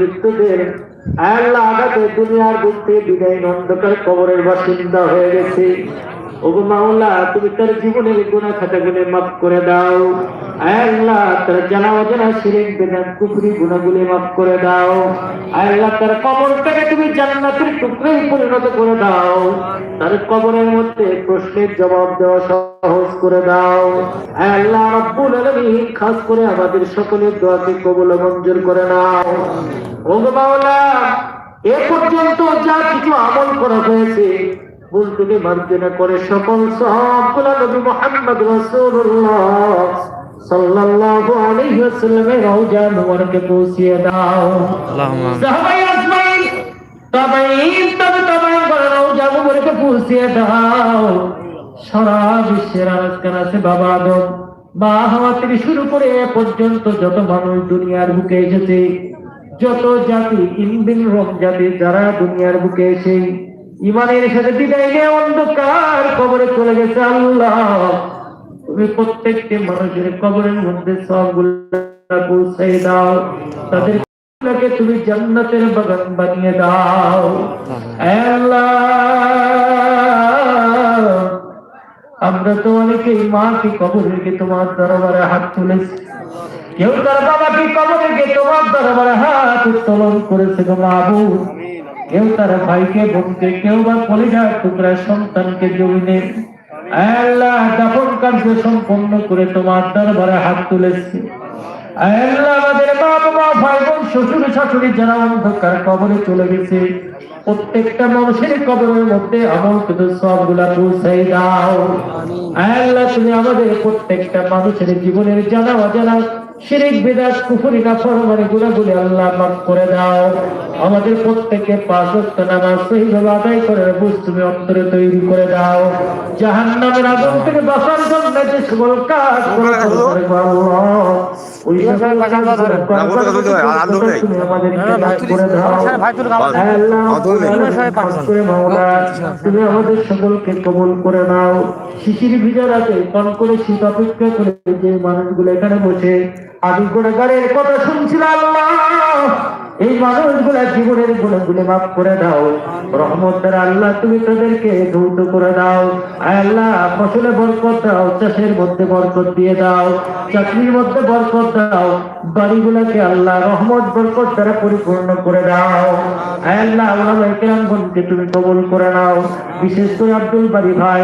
মৃত্যুদের আল্লাহ আগাতে দুনিয়ার বুদ্ধি বিদায় অন্ধকার কবরের বাসিন্দা হয়ে গেছে। ওগো মাওলা, তুমি তার জীবনের গুণা খাতা গুনে মাফ করে দাও। তার জানা অজানা বেদান মাফ করে দাও। তার তুমি জান্নাতের টুকরাই পরিণত করে দাও। তার কবরের মধ্যে প্রশ্নের জবাব দেওয়া সহজ করে দাও। আল্লাহ, রব্বুল আলামিন খাস করে আমাদের সকলের দোয়াকে কবুল মঞ্জুর করে নাও। ওগো মাওলা, এ পর্যন্ত যা কিছু আমল করা হয়েছে ভুল থেকে মার্জনা করে সকল সবগুলা নবী মোহাম্মদ রাসূলুল্লাহ সাল্লাল্লাহু আলাইহি ওয়াসাল্লামের রওজা মুবারকে পৌঁছিয়ে দাও। আল্লাহুম্মা সাহাবায়ে আজমাইন তাবাইন তবে তাবাইন করে রওজা মুবারকে পৌঁছিয়ে দাও। সারা বিশ্বের আজকাল আছে বাবা আদম। মা হাওয়া থেকে শুরু করে এ পর্যন্ত যত মানুষ দুনিয়ার বুকে এসেছে যত জাতি ইন্দিন রং জাতি যারা দুনিয়ার বুকে এসে ইমানের সাথে বিদায় নিয়ে অন্ধকার কবরে চলে গেছে আল্লাহ। তুমি প্রত্যেকটি মানুষের কবরের মধ্যে সবগুলো পৌঁছাই দাও। তাদের তুমি জান্নাতের বাগান বানিয়ে দাও। আল্লাহ। আমরা তো অনেকেই মাকে কবর রেখে তোমার দরবারে হাত তুলেছি। কেউ তার বাবাকে কবর রেখে তোমার দরবারে হাত উত্তোলন করেছে গো মাহবুব। কেউ তার ভাইকে, বোনকে, কেউ বা কলিজার টুকরা সন্তানকে জমিনে। আল্লাহ দাফন কার্য সম্পন্ন করে তোমার দরবারে হাত তুলেছে। কবরে চলে গেছে, প্রত্যেকটা মানুষের কবরের মধ্যে তুমি আমাদের প্রত্যেকটা মানুষের জীবনের জানা অজানা শিরিক বিদাত কুফরি না ফরমানি গুণাগুলি আল্লাহ মাফ করে দাও। আমাদের প্রত্যেকে পাঁচ ওয়াক্ত নামাজ সহিভাবে আদায় করে বুঝ তুমি অন্তরে তৈরি করে দাও। জাহান্নামের আগুন থেকে বাঁচার জন্য যে সকল কাজ করে আল্লাহ। ওই সকল তুমি আমাদের সকলকে কবুল করে নাও। শিশির ভিজা রাতে কন করে শীত অপেক্ষা করে যে মানুষগুলো এখানে বসে আদি গুণাগারের কথা শুনছিল আল্লাহ এই মানুষগুলা জীবনের গুণগুলো মাফ করে দাও। রহমত দ্বারা আল্লাহ, তুমি তাদেরকে ধৌত করে দাও। আল্লাহ, ফসলে বরকত দাও, চাষের মধ্যে বরকত দিয়ে দাও, চাকরির মধ্যে বরকত দাও। বাড়িগুলোকে আল্লাহ রহমত, বরকত দ্বারা পরিপূর্ণ করে দাও। আল্লাহ ওলামা একরাম বোনকে তুমি কবুল করে নাও। বিশেষ করে আব্দুল বাড়ি ভাই